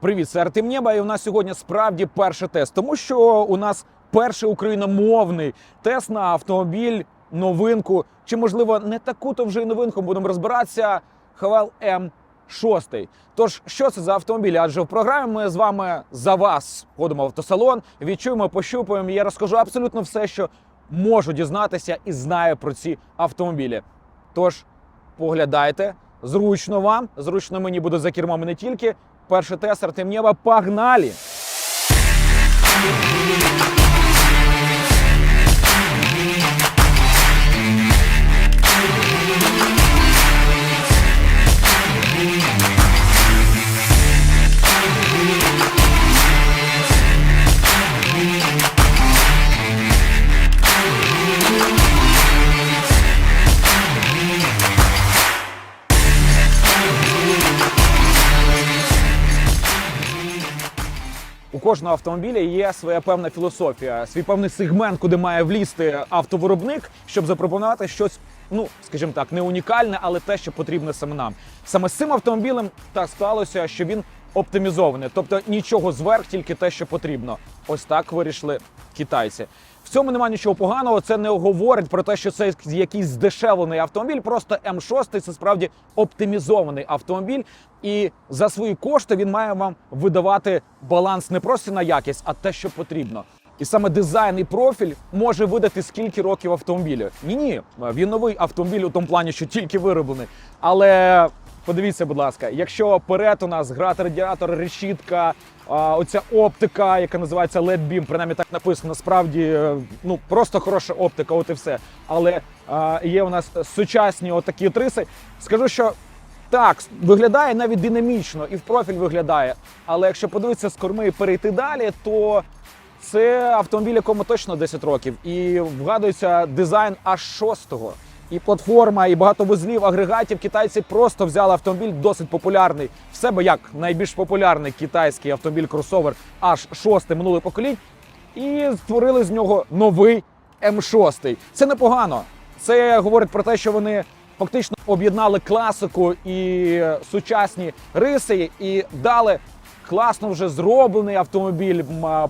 Привіт, це Артем Нєба, і у нас сьогодні справді перший тест, тому що у нас перший україномовний тест на автомобіль, новинку, чи можливо не таку то вже й новинку будемо розбиратися. Хавел М6. Тож, що це за автомобіль? Адже в програмі ми з вами за вас ходимо в автосалон, відчуємо, пощупуємо. Я розкажу абсолютно все, що можу дізнатися і знаю про ці автомобілі. Тож поглядайте. Зручно вам, зручно мені буде за кермом не тільки. Перший тест Артем Нєва. Погнали! Кожного автомобіля є своя певна філософія, свій певний сегмент, куди має влізти автовиробник, щоб запропонувати щось, ну скажімо так, не унікальне, але те, що потрібне саме нам. Саме з цим автомобілем так сталося, що він оптимізований, тобто нічого зверх, тільки те, що потрібно. Ось так вирішили китайці. В цьому немає нічого поганого. Це не говорить про те, що це якийсь здешевлений автомобіль. Просто М6 це справді оптимізований автомобіль, і за свої кошти він має вам видавати баланс не просто на якість, а те, що потрібно. І саме дизайн і профіль може видати скільки років автомобілю. Ні, ні, він новий автомобіль у тому плані, що тільки вироблений. Але подивіться, будь ласка, якщо перед у нас грати радіатор, решітка, оця оптика, яка називається LED Beam, принаймні так написано, насправді е, ну просто хороша оптика, от і все. Але а, є у нас сучасні отакі от риси. Скажу, що так, виглядає навіть динамічно і в профіль виглядає. Але якщо подивитися з корми і перейти далі, то це автомобіль, якому точно 10 років. І вгадується дизайн аж шостого. І платформа, і багато вузлів, агрегатів. Китайці просто взяли автомобіль досить популярний. В себе як найбільш популярний китайський автомобіль кросовер аж шостий минулий поколінь. І створили з нього новий М6. Це непогано. Це говорить про те, що вони фактично об'єднали класику і сучасні риси, і дали класно вже зроблений автомобіль,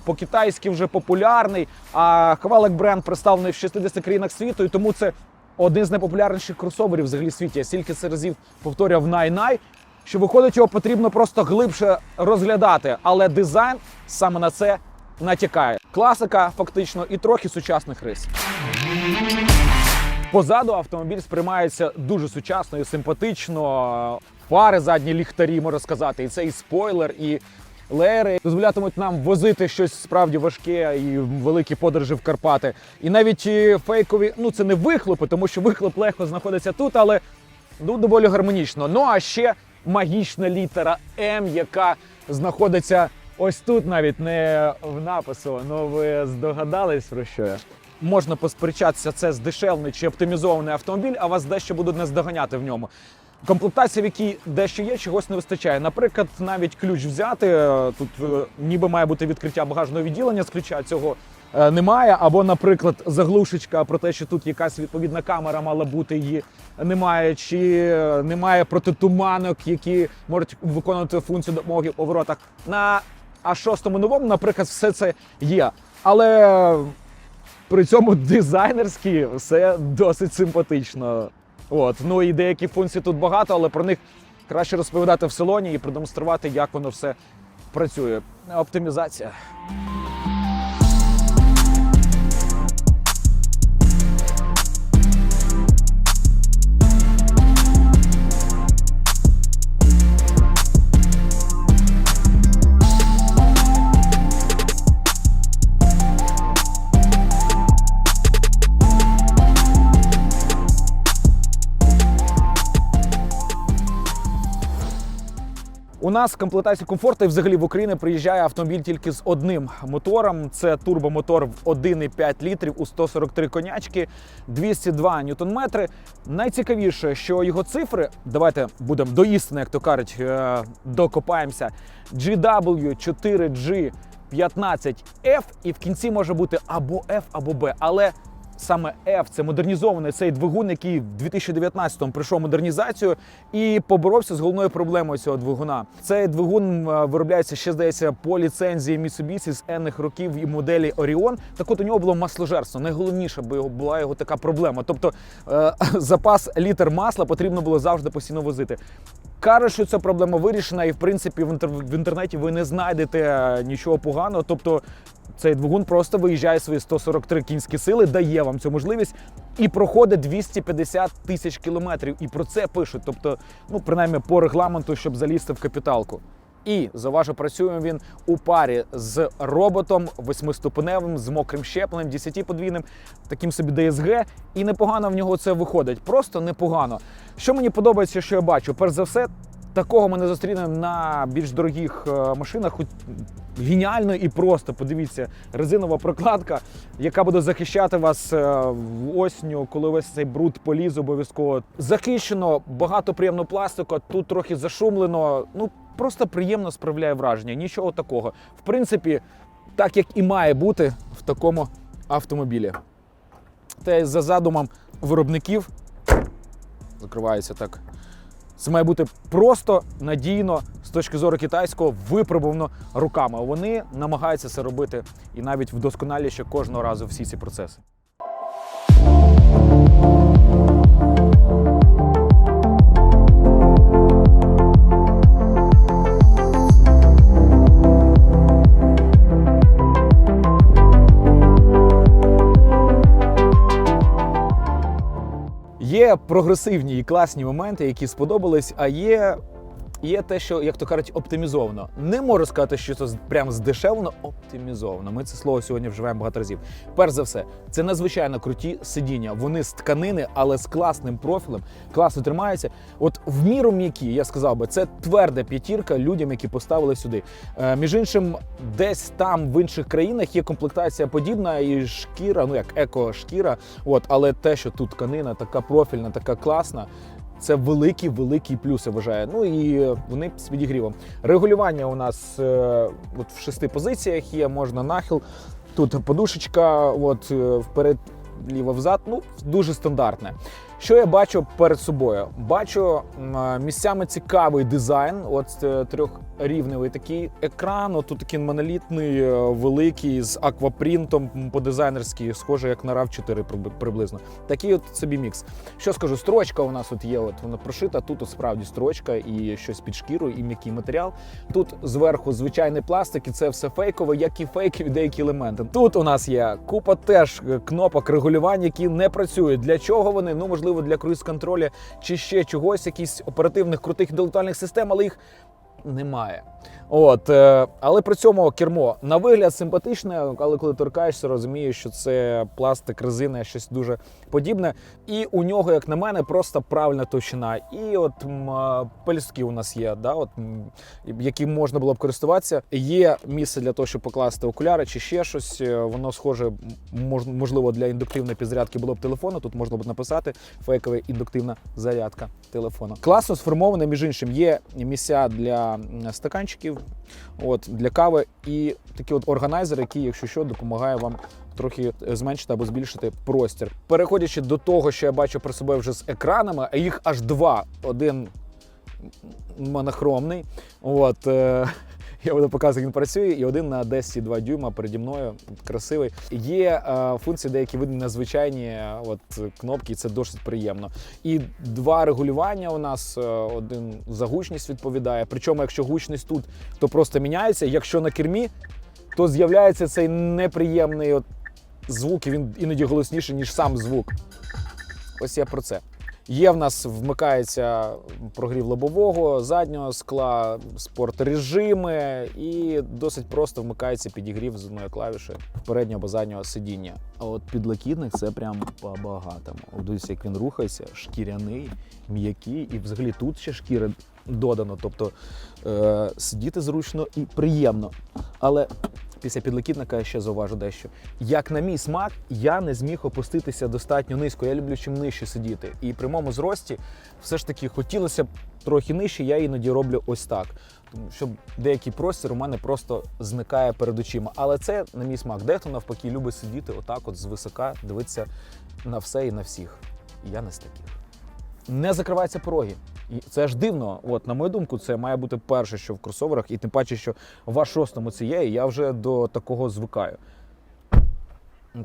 по-китайськи вже популярний. А Хвалек бренд представлений в 60 країнах світу, і тому це один з найпопулярніших кросоверів взагалі в світі. Я стільки це разів повторював най-най, що виходить, його потрібно просто глибше розглядати. Але дизайн саме на це натякає. Класика, фактично, і трохи сучасних рис. Позаду автомобіль сприймається дуже сучасно і симпатично. Фари задні ліхтарі, можна сказати, і це і спойлер, і леєри дозволятимуть нам возити щось справді важке і великі подорожі в Карпати. І навіть фейкові, ну це не вихлопи, тому що вихлоп легко знаходиться тут, але ну, доволі гармонічно. Ну а ще магічна літера М, яка знаходиться ось тут, навіть не в напису. Ну ви здогадались про що я? Можна посперечатися, це здешевлений чи оптимізований автомобіль, а вас дещо будуть наздоганяти в ньому. Комплектація, в якій дещо є, чогось не вистачає. Наприклад, навіть ключ взяти. е, Тут е, ніби має бути відкриття багажного відділення з ключа. Цього е, немає. Або, наприклад, заглушечка про те, що тут якась відповідна камера мала бути, її немає. Чи немає протитуманок, які можуть виконувати функцію допомоги в поворотах. На А6 новому, наприклад, все це є. Але при цьому дизайнерськи все досить симпатично. От ну і деякі функції тут багато, але про них краще розповідати в салоні і продемонструвати, як воно все працює. Оптимізація. У нас в комфорту і взагалі в Україні приїжджає автомобіль тільки з одним мотором. Це турбомотор в 1,5 літрів у 143 конячки, 202 ньютон-метри. Найцікавіше, що його цифри, давайте будемо до істини, як то кажуть, е, докопаємося. GW4G 15F, і в кінці може бути або F, або B. Але саме F – це модернізований цей двигун, який в 2019-му пройшов модернізацію і поборовся з головною проблемою цього двигуна. Цей двигун е, виробляється ще здається по ліцензії Mitsubishi з енних років і моделі Orion. Так от у нього було масложерство. Найголовніше була його така проблема. Тобто е, запас літр масла потрібно було завжди постійно возити. Каже, що ця проблема вирішена, і в принципі в, інтер... в інтернеті ви не знайдете е, нічого поганого. Тобто цей двигун просто виїжджає свої 143 кінські сили, дає вам цю можливість і проходить 250 тисяч кілометрів. І про це пишуть. Тобто, ну принаймні по регламенту, щоб залізти в капіталку. І зауважу, працює він у парі з роботом восьмиступеневим, з мокрим щепленням, десятіподвійним таким собі ДСГ. І непогано в нього це виходить. Просто непогано. Що мені подобається, що я бачу, перш за все. Такого ми не зустрінемо на більш дорогих е, машинах. Хоч Геніально і просто подивіться, резинова прокладка, яка буде захищати вас е, в осінню, коли весь цей бруд поліз обов'язково. Захищено, багато приємного пластику, тут трохи зашумлено. Ну просто приємно справляє враження. Нічого такого. В принципі, так як і має бути в такому автомобілі. Те за задумом виробників закривається так. Це має бути просто надійно з точки зору китайського випробувано руками. Вони намагаються це робити і навіть вдосконаліще кожного разу всі ці процеси. Є прогресивні і класні моменти, які сподобались, а є, є те, що, як то кажуть, оптимізовано. Не можу сказати, що це прям здешевлено, оптимізовано. Ми це слово сьогодні вживаємо багато разів. Перш за все, це надзвичайно круті сидіння. Вони з тканини, але з класним профілем, класно тримаються. От в міру м'які, я сказав би, це тверда п'ятірка людям, які поставили сюди. Е, між іншим, десь там в інших країнах є комплектація подібна, і шкіра, ну як еко-шкіра. От, але те, що тут тканина така профільна, така класна. Це великі, великі плюс, я вважаю. Ну і вони з підігрівом. Регулювання у нас е, от в шести позиціях є, можна нахил. Тут подушечка, от е, вперед, ліво взад. Ну, дуже стандартне. Що я бачу перед собою? Бачу е, місцями цікавий дизайн. От е, трьохрівневий такий екран. От тут такий монолітний, е, великий з аквапринтом по дизайнерськи, схоже як на rav 4 приблизно. Такий от собі мікс. Що скажу, строчка у нас от є. От вона прошита. Тут от справді строчка і щось під шкірою, і м'який матеріал. Тут зверху звичайний пластик, і це все фейкове, як і фейкові деякі елементи. Тут у нас є купа теж кнопок регулювання, які не працюють. Для чого вони? Ну можливо, для круїз-контролю чи ще чогось, якісь оперативних крутих інтелектуальних систем, але їх немає. От, е, але при цьому кермо на вигляд симпатичне, але коли торкаєшся, розумієш, що це пластик, резина, щось дуже подібне. І у нього, як на мене, просто правильна товщина. І от е, пелюстки у нас є, да, от, яким можна було б користуватися. Є місце для того, щоб покласти окуляри чи ще щось. Е, Воно схоже, мож- можливо, для індуктивної підзарядки було б телефону. Тут можна б написати фейкова індуктивна зарядка телефону. Класно сформоване, між іншим, є місця для стаканчиків, от для кави і такий от органайзер, який, якщо що, допомагає вам. Трохи зменшити або збільшити простір. Переходячи до того, що я бачу про собою вже з екранами, а їх аж два. Один монохромний. От, е, я буду показувати, як він працює, і один на 10,2 дюйма переді мною красивий. Є е, функції, деякі видні надзвичайні е, от, кнопки, і це досить приємно. І два регулювання у нас: е, один за гучність відповідає. Причому, якщо гучність тут, то просто міняється. Якщо на кермі, то з'являється цей неприємний от звук, і він іноді голосніший, ніж сам звук. Ось я про це. Є в нас вмикається прогрів лобового, заднього скла, спорт-режими, і досить просто вмикається підігрів з одною клавішею переднього або заднього сидіння. А от підлокітник це прям по-багатому. Дивіться, як він рухається, шкіряний, м'який, і взагалі тут ще шкіра додано. Тобто е, сидіти зручно і приємно. Але після підлокітника я ще зауважу дещо. Як на мій смак, я не зміг опуститися достатньо низько. Я люблю чим нижче сидіти. І при моєму зрості все ж таки хотілося б трохи нижче, я іноді роблю ось так. Тому що деякий простір у мене просто зникає перед очима. Але це на мій смак. Дехто навпаки любить сидіти отак, от звисока, дивитися на все і на всіх. Я не з таких. Не закриваються пороги. І це ж дивно. От, на мою думку, це має бути перше, що в кросоверах, і тим паче, що в А6 це є, і я вже до такого звикаю.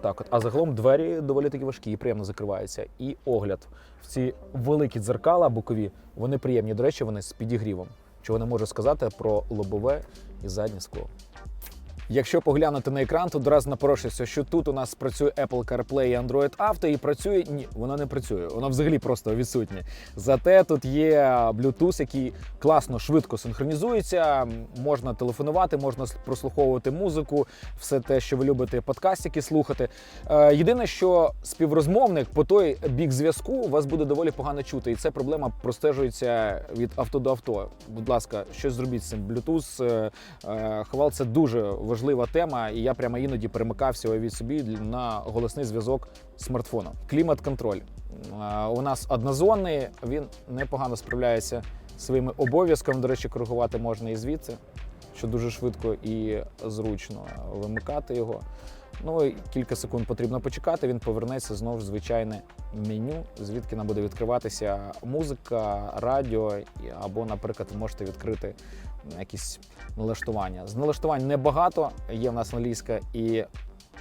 Так, от. А загалом двері доволі таки важкі і приємно закриваються. І огляд в ці великі дзеркала бокові, вони приємні. До речі, вони з підігрівом. Чого не можу сказати про лобове і заднє скло. Якщо поглянути на екран, то одразу напорошується, що тут у нас працює Apple CarPlay і Android Auto, і працює ні, воно не працює, воно взагалі просто відсутнє. Зате тут є Bluetooth, який класно швидко синхронізується. Можна телефонувати, можна прослуховувати музику, все те, що ви любите, подкастики слухати. Е, єдине, що співрозмовник по той бік зв'язку вас буде доволі погано чути, і це проблема простежується від авто до авто. Будь ласка, щось зробіть з цим. Bluetooth, е, е, хвал, це дуже важлива тема, і я прямо іноді перемикався від собі на голосний зв'язок смартфону. Клімат-контроль. У нас однозонний, він непогано справляється своїми обов'язками. До речі, коригувати можна і звідси, що дуже швидко і зручно вимикати його. Ну і кілька секунд потрібно почекати. Він повернеться знову ж звичайне меню, звідки нам буде відкриватися музика, радіо або, наприклад, ви можете відкрити якісь налаштування. З налаштувань небагато. Є в нас англійська і.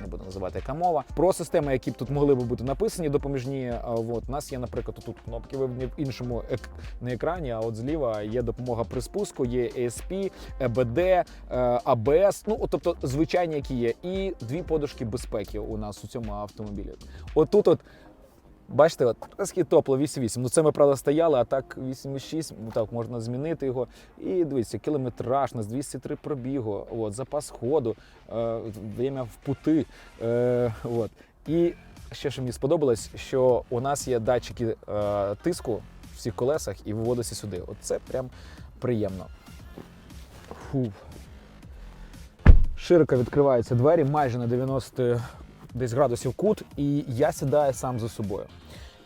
Не буду називати яка мова. Про системи, які б тут могли би бути написані допоміжні. От у нас є, наприклад, тут кнопки в іншому ек... не екрані, а от зліва є допомога при спуску, є ESP, EBD, е, ABS, ну от, тобто звичайні, які є, і дві подушки безпеки у нас у цьому автомобілі. Отут, от Бачите, от трошки топло 8,8. Ну це ми правда стояли, а так 8,6, ну так можна змінити його. І дивіться, кілометраж, нас 203 пробігу, от, запас ходу, е, в пути. Е, от. І ще що мені сподобалось, що у нас є датчики е, тиску в всіх колесах і виводиться сюди. От це прям приємно. Фу. Широко відкриваються двері, майже на 90 десь градусів кут, і я сідаю сам за собою.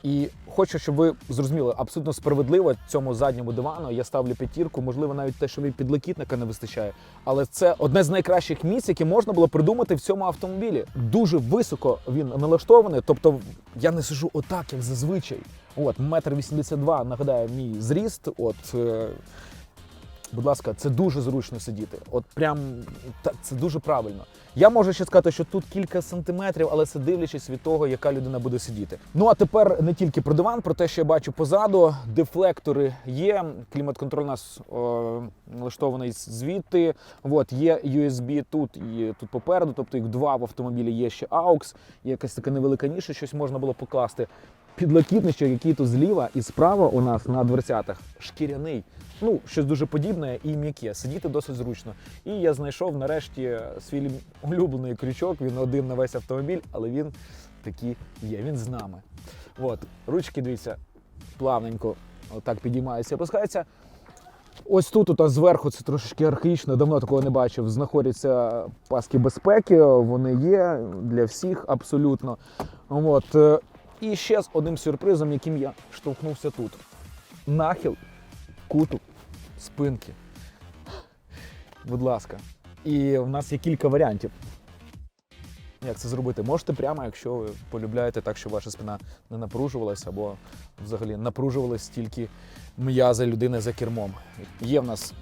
І хочу, щоб ви зрозуміли, абсолютно справедливо цьому задньому дивану я ставлю п'ятірку, можливо, навіть те, що від підлокітника не вистачає. Але це одне з найкращих місць, які можна було придумати в цьому автомобілі. Дуже високо він налаштований. Тобто я не сижу отак, як зазвичай. От, метр вісімдесят два, нагадаю, мій зріст. От е, Будь ласка, це дуже зручно сидіти. От прям це дуже правильно. Я можу ще сказати, що тут кілька сантиметрів, але це дивлячись від того, яка людина буде сидіти. Ну а тепер не тільки про диван, про те, що я бачу позаду. Дефлектори є. Клімат-контроль у нас о, налаштований звідти. От є USB тут і тут попереду, тобто їх два в автомобілі є ще AUX, є якась така невелика ніша, щось можна було покласти. Підлокітничок, який тут зліва і справа у нас на дверцятах шкіряний. Ну, щось дуже подібне і м'яке. Сидіти досить зручно. І я знайшов нарешті свій улюблений крючок. Він один на весь автомобіль, але він такий є. Він з нами. От, ручки, дивіться, плавненько отак підіймаються, опускаються. Ось тут, от, зверху, це трошечки архаїчно, давно такого не бачив. Знаходяться паски безпеки, вони є для всіх абсолютно. От. І ще з одним сюрпризом, яким я штовхнувся тут. Нахил куту спинки. Будь ласка. І в нас є кілька варіантів. Як це зробити? Можете прямо, якщо ви полюбляєте так, щоб ваша спина не напружувалася, або взагалі напружувалась тільки м'язи людини за кермом. Є в нас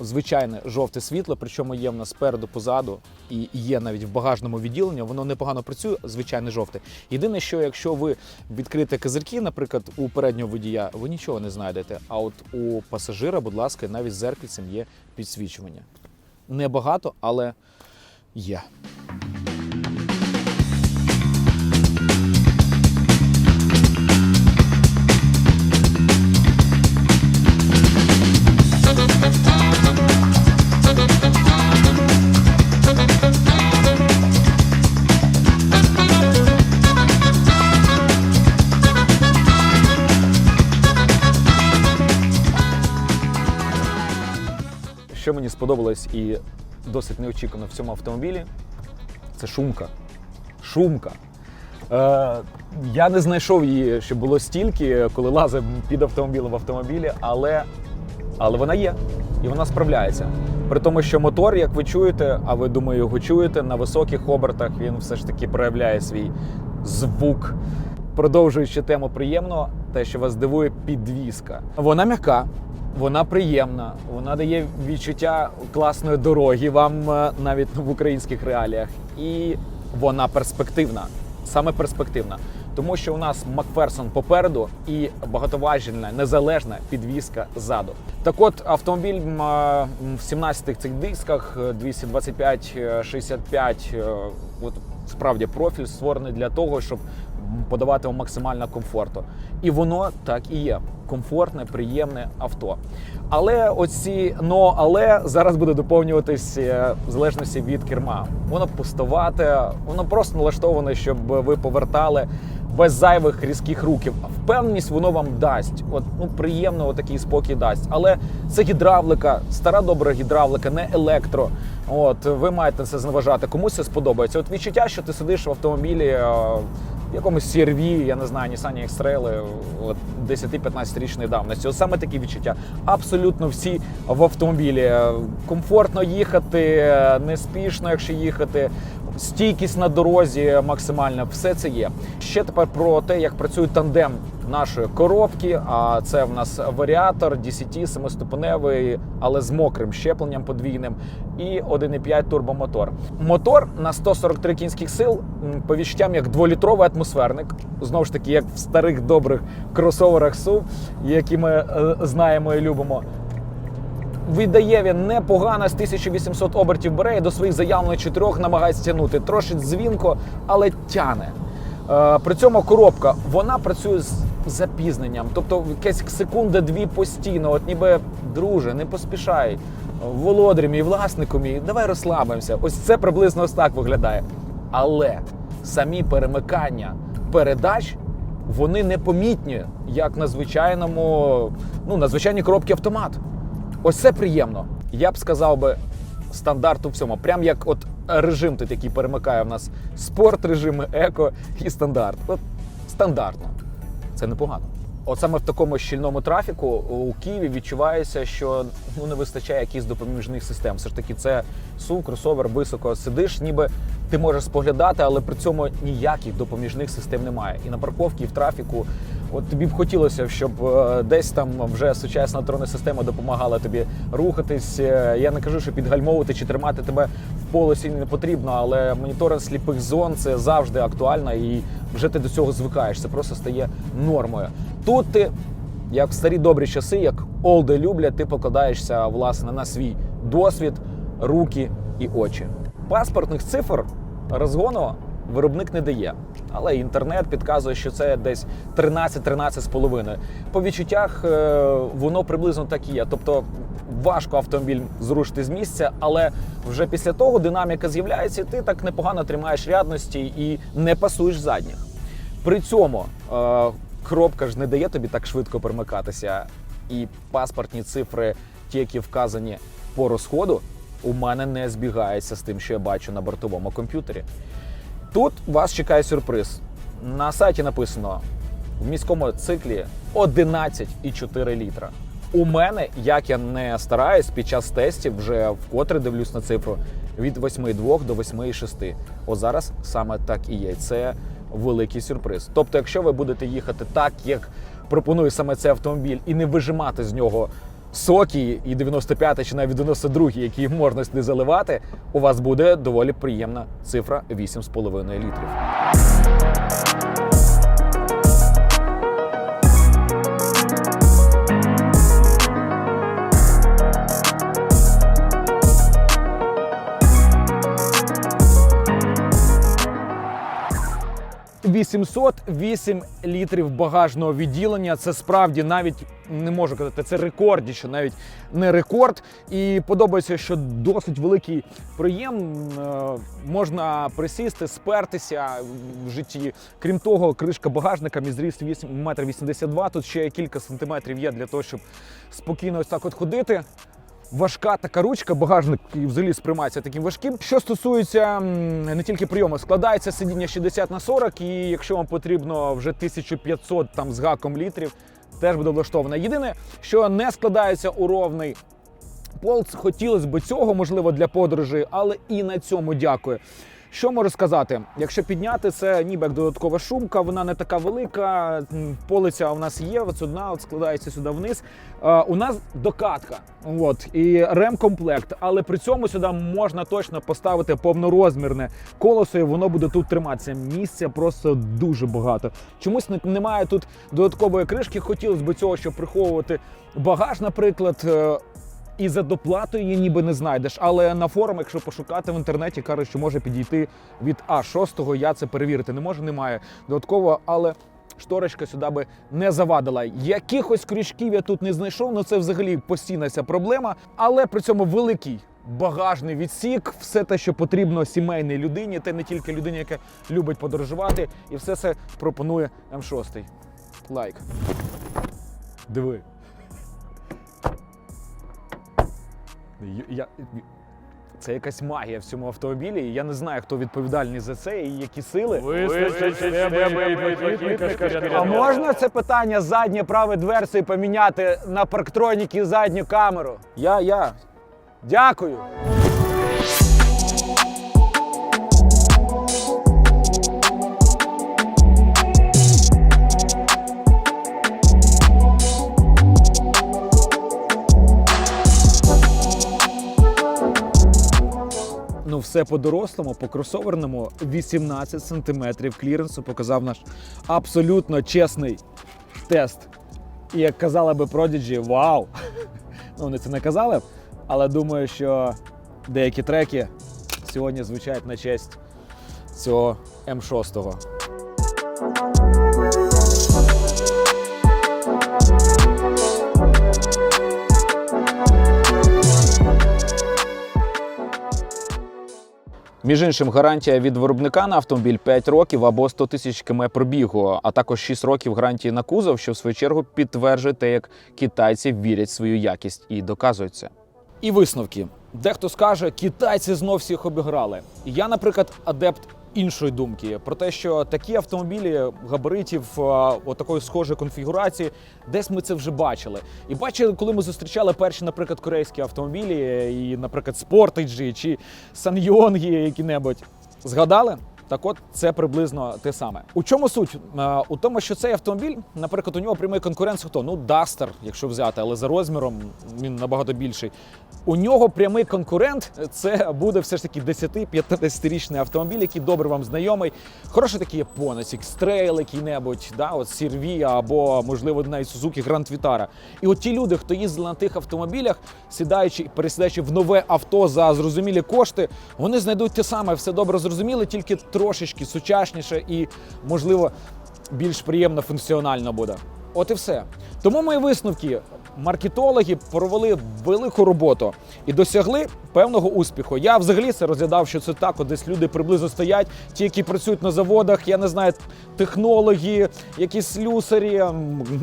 звичайне жовте світло, причому є в нас спереду, позаду, і є навіть в багажному відділенні, воно непогано працює, звичайне жовте. Єдине, що якщо ви відкрите козирки, наприклад, у переднього водія, ви нічого не знайдете. А от у пасажира, будь ласка, навіть зеркальцем є підсвічування. Небагато, але є. Що мені сподобалось і досить неочікувано в цьому автомобілі, це шумка. Шумка. Е, я не знайшов її, щоб було стільки, коли лазив під автомобілем в автомобілі, але, але вона є. і вона справляється. При тому, що мотор, як ви чуєте, а ви думаю, його чуєте, на високих обертах він все ж таки проявляє свій звук. Продовжуючи тему приємного, те, що вас дивує, підвізка. Вона м'яка, вона приємна, вона дає відчуття класної дороги вам е, навіть в українських реаліях. І вона перспективна, саме перспективна. Тому що у нас Макферсон попереду і багатоважільна незалежна підвізка ззаду. Так от автомобіль е, в 17 цих дисках е, 225 е, 65 от справді профіль створений для того, щоб подавати вам максимально комфорту. І воно так і є. Комфортне, приємне авто. Але оці но але зараз буде доповнюватись е, в залежності від керма. Воно пустовате, воно просто налаштоване, щоб ви повертали без зайвих різких руків. Впевненість воно вам дасть. От ну приємно такий спокій дасть. Але це гідравлика, стара добра гідравлика, не електро. От ви маєте це зневажати. Комусь це сподобається. От відчуття, що ти сидиш в автомобілі. Е, якомусь CR-V, я не знаю, Nissan X-Trail, от 10-15 річної давності. От саме такі відчуття. Абсолютно всі в автомобілі. Комфортно їхати, неспішно, якщо їхати. Стійкість на дорозі максимальна, все це є. Ще тепер про те, як працює тандем нашої коробки. А це в нас варіатор DCT семиступеневий, але з мокрим щепленням подвійним, і 1,5 турбомотор. Мотор на 143 кінських сил, м, по відчуттям як дволітровий атмосферник. Знову ж таки, як в старих добрих кросоверах SUV, які ми е, знаємо і любимо. Віддає він непогано з 1800 обертів бере і до своїх заявлених чотирьох намагається тягнути. Трошить дзвінко, але тяне. Е, При цьому коробка вона працює з запізненням, тобто якась секунда-дві постійно. От ніби друже, не поспішай. Володарі мій, власнику мій, давай розслабимося. Ось це приблизно ось так виглядає. Але самі перемикання передач вони непомітні, як на звичайному, ну на звичайній коробці автомат. Ось це приємно. Я б сказав би стандарт у всьому. Прям як от режим тут, який перемикає в нас спорт, режими, еко і стандарт. От стандартно. Це непогано. От саме в такому щільному трафіку у Києві відчувається, що ну не вистачає якихось допоміжних систем. Все ж таки, це сув, кросовер, високо сидиш, ніби ти можеш споглядати, але при цьому ніяких допоміжних систем немає. І на парковці, і в трафіку. От тобі б хотілося, щоб е, десь там вже сучасна електронна система допомагала тобі рухатись. Е, Я не кажу, що підгальмовувати чи тримати тебе в полосі не потрібно, але моніторинг сліпих зон це завжди актуально, і вже ти до цього звикаєш. Це просто стає нормою. Тут ти, як в старі добрі часи, як олди люблять, ти покладаєшся власне на свій досвід, руки і очі. Паспортних цифр розгону виробник не дає. Але інтернет підказує, що це десь 13-13,5. По відчуттях е, воно приблизно так і є. Тобто важко автомобіль зрушити з місця, але вже після того динаміка з'являється, і ти так непогано тримаєш рядності і не пасуєш задніх. При цьому е, коробка ж не дає тобі так швидко перемикатися. І паспортні цифри, ті, які вказані по розходу, у мене не збігаються з тим, що я бачу на бортовому комп'ютері. Тут вас чекає сюрприз. На сайті написано в міському циклі 11,4 літра. У мене, як я не стараюсь, під час тестів вже вкотре дивлюсь на цифру від 8,2 до 8,6. От зараз саме так і є. Це великий сюрприз. Тобто, якщо ви будете їхати так, як пропонує саме цей автомобіль, і не вижимати з нього соки і 95 чи навіть 92, які можна сюди заливати, у вас буде доволі приємна цифра 8,5 літрів. – 808 літрів багажного відділення. Це справді навіть не можу казати, це рекордніше, навіть не рекорд. І подобається, що досить великий проєм. Е, Можна присісти, спертися в житті. Крім того, кришка багажника мій зріст 8 метр 82. Тут ще кілька сантиметрів є для того, щоб спокійно ось так от ходити. Важка така ручка, багажник взагалі сприймається таким важким. Що стосується не тільки прийому, складається сидіння 60 на 40, і якщо вам потрібно вже 1500 там з гаком літрів, теж буде влаштовано. Єдине, що не складається у ровний Полц хотілося б цього, можливо, для подорожі, але і на цьому дякую. Що можу сказати? Якщо підняти це, ніби як додаткова шумка, вона не така велика. Полиця у нас є, ось одна от складається сюди вниз. Е, у нас докатка, от і ремкомплект, але при цьому сюди можна точно поставити повнорозмірне колесо, і воно буде тут триматися. Місця просто дуже багато. Чомусь немає тут додаткової кришки. Хотілося б цього, щоб приховувати багаж, наприклад. І за доплатою її ніби не знайдеш. Але на форумах, якщо пошукати в інтернеті, кажуть, що може підійти від А6. Я це перевірити не можу, немає додатково, але. Шторочка сюди би не завадила. Якихось крючків я тут не знайшов. Ну це взагалі постійна ця проблема. Але при цьому великий багажний відсік, все те, що потрібно сімейній людині, та не тільки людині, яка любить подорожувати, і все це пропонує М6. Лайк. Диви. Я... Це якась магія в цьому автомобілі. і Я не знаю, хто відповідальний за це і які сили. А можна це питання заднє праве дверці поміняти на парктроніки задню камеру? Я, я. Дякую. Ну, все по-дорослому, по кросоверному 18 сантиметрів кліренсу показав наш абсолютно чесний тест. І як казала би Prodigy, вау! Ну, вони це не казали, але думаю, що деякі треки сьогодні звучать на честь цього М6. Між іншим, гарантія від виробника на автомобіль 5 років або 100 тисяч км пробігу, а також 6 років гарантії на кузов, що в свою чергу підтверджує те, як китайці вірять в свою якість і доказуються. І висновки. Дехто скаже, китайці знов всіх обіграли. Я, наприклад, адепт іншої думки про те, що такі автомобілі габаритів а, отакої схожої конфігурації, десь ми це вже бачили. І бачили, коли ми зустрічали перші, наприклад, корейські автомобілі, і, наприклад, Sportage чи Санйонги які-небудь. Згадали? Так от це приблизно те саме. У чому суть? Е, У тому, що цей автомобіль, наприклад, у нього прямий конкурент хто? Ну, Duster, якщо взяти, але за розміром він набагато більший. У нього прямий конкурент це буде все ж таки 10-15-річний автомобіль, який добре вам знайомий. Хороший такий японець, X-Trail який-небудь, да, от Sirvia або, можливо, навіть Suzuki Grand Vitara. І от ті люди, хто їздили на тих автомобілях, сідаючи, і пересідаючи в нове авто за зрозумілі кошти, вони знайдуть те саме, все добре зрозуміле, тільки трошечки сучасніше і, можливо, більш приємно функціонально буде. От і все. Тому мої висновки. Маркетологи провели велику роботу і досягли певного успіху. Я взагалі це розглядав, що це так, от десь люди приблизно стоять, ті, які працюють на заводах, я не знаю, технологи, якісь слюсарі,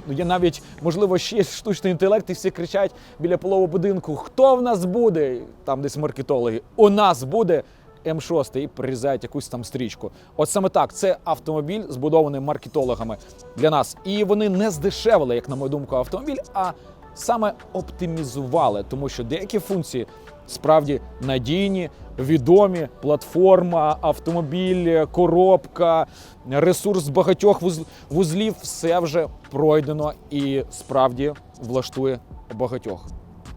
є навіть, можливо, ще штучний інтелект, і всі кричать біля полового будинку: хто в нас буде? Там десь маркетологи. У нас буде. М6 і прирізають якусь там стрічку. От саме так, це автомобіль, збудований маркетологами для нас. І вони не здешевили, як на мою думку, автомобіль, а саме оптимізували, тому що деякі функції справді надійні, відомі. Платформа, автомобіль, коробка, ресурс багатьох вуз- вузлів все вже пройдено і справді влаштує багатьох.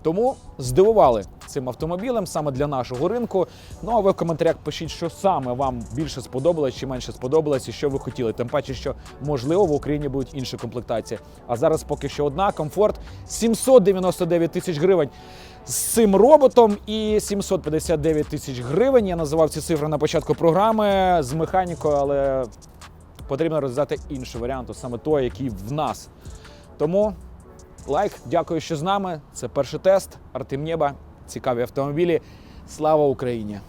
Тому здивували цим автомобілем саме для нашого ринку. Ну а ви в коментарях пишіть, що саме вам більше сподобалось чи менше сподобалось, і що ви хотіли. Тим паче, що можливо в Україні будуть інші комплектації. А зараз поки що одна комфорт 799 тисяч гривень. З цим роботом і 759 тисяч гривень. Я називав ці цифри на початку програми з механікою, але потрібно розв'язати інший варіант, саме той, який в нас. Тому лайк, дякую, що з нами. Це перший тест. Артем Нєба, цікаві автомобілі. Слава Україні!